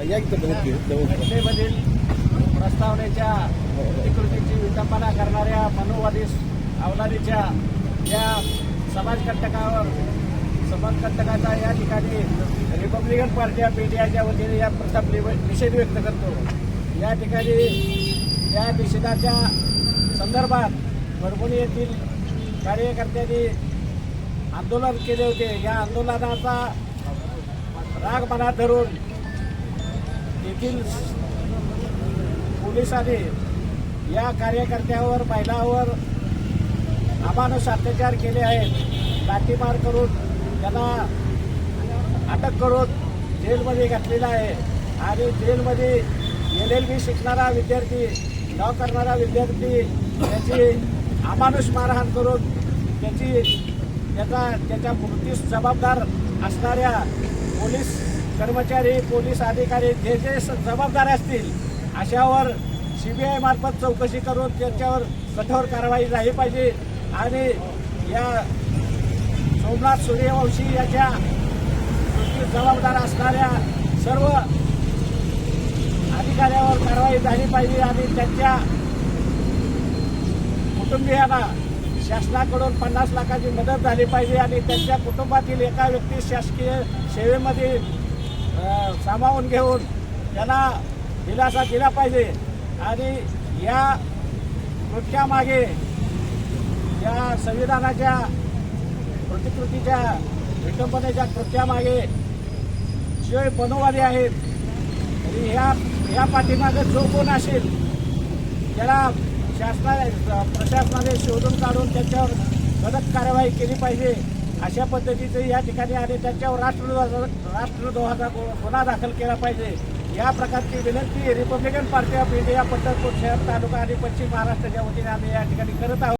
घटनेमधील प्रस्तावनेच्या प्रतिकृतीची विटंबना करणाऱ्या मनोवादी अवलादीच्या या समाजकंटकावर समाजकंटकाचा या ठिकाणी रिपब्लिकन पार्टी ऑफ इंडियाच्या वतीने या प्रथम निषेध व्यक्त करतो. या ठिकाणी या निषेधाच्या संदर्भात परभणी येथील कार्यकर्त्यांनी आंदोलन केले होते. या आंदोलनाचा राग मनात धरून येथील पोलिसांनी या कार्यकर्त्यावर महिलावर अमानुष अत्याचार केले आहेत. लाठीमार करून त्यांना अटक करून जेलमध्ये घातलेला आहे. आणि जेलमध्ये एल एल बी शिकणारा विद्यार्थी न करणारा विद्यार्थी त्याची अमानुष मारहाण करून त्याची त्याचा त्याच्या मृत्यूस जबाबदार असणाऱ्या पोलीस कर्मचारी पोलीस अधिकारी जे जे जबाबदार असतील अशावर सी बी मार्फत चौकशी करून त्यांच्यावर कठोर कारवाई झाली पाहिजे. आणि या सोमनाथ सूर्यवंशी याच्या जबाबदार असणाऱ्या सर्व अधिकाऱ्यावर कारवाई झाली पाहिजे आणि त्यांच्या कुटुंबियांना शासनाकडून पन्नास लाखाची मदत झाली पाहिजे आणि त्यांच्या कुटुंबातील एका व्यक्ती शासकीय सेवेमध्ये सामावून घेऊन त्यांना दिलासा दिला पाहिजे. आणि या कृत्यामागे या संविधानाच्या प्रतिकृतीच्या विटंबनेच्या कृत्यामागे जे मनोवादी आहेत तरी ह्या या पाठीमागे जो कोण असेल त्याला शासना प्रशासनाने शोधून काढून त्याच्यावर कडक कारवाई केली पाहिजे. अशा पद्धतीचं या ठिकाणी आणि त्यांच्यावर राष्ट्रद्रोहा राष्ट्रद्रोहाचा गु- गुन्हा दाखल केला पाहिजे. या प्रकारची विनंती Republican party of India Pandharpur शहर तालुका आणि पश्चिम महाराष्ट्राच्या वतीने आम्ही या ठिकाणी करत आहोत.